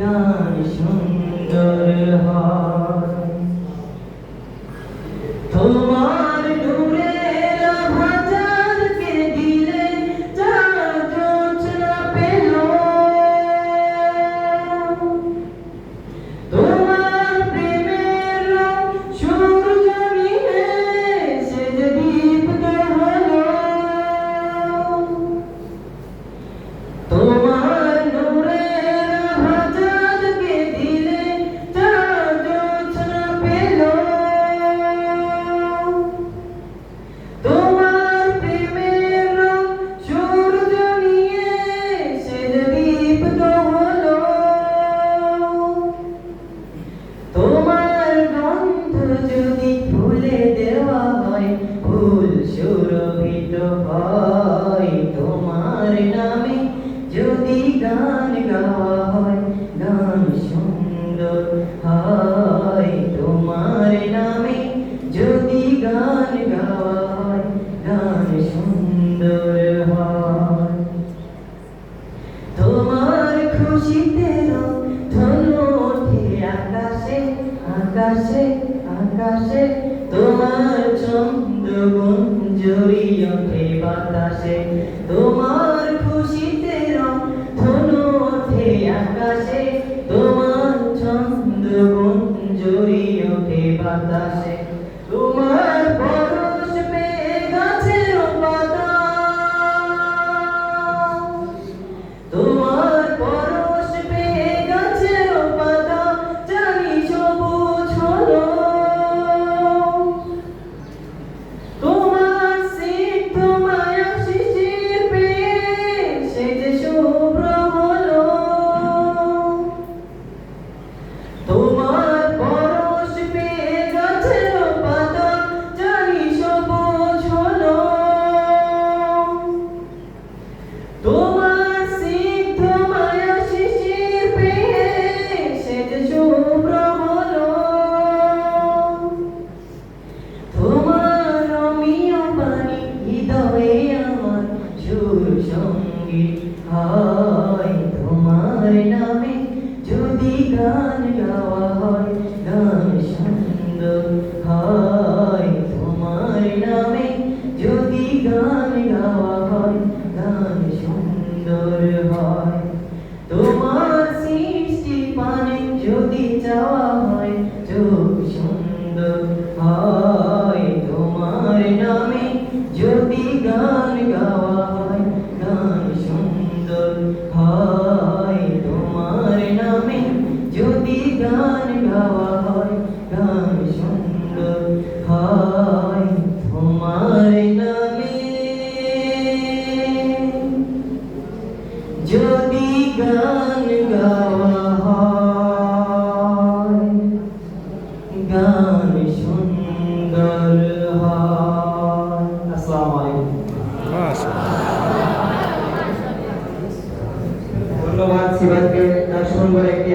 হয় আকাশে আকাশে তোমার চন্দ্রগুণ জড়িয়ে ওঠে বাতাসে, তোমার খুশিতে ধনু ওঠে আকাশে, তোমার চন্দ্রগুণ জড়িয়ে ওঠে বাতাসে। তোমার পরশ পেয়ে গাছের পাতা তোমার হয় তোমার নামে গান গাওয়া হয় হয় তোমার নামে গান গাওয়া হয় সুন্দর হয়। পানে যদি চাওয়া হয় সুন্দর হয়। তোমার নামে যদি গান গাওয়া তোমার নামে যদি গান গাওয়া হয়, গান সুন্দর হয়। আসসালামু আলাইকুম ধন্যবাদ সিবাদকে দর্শন করে একটি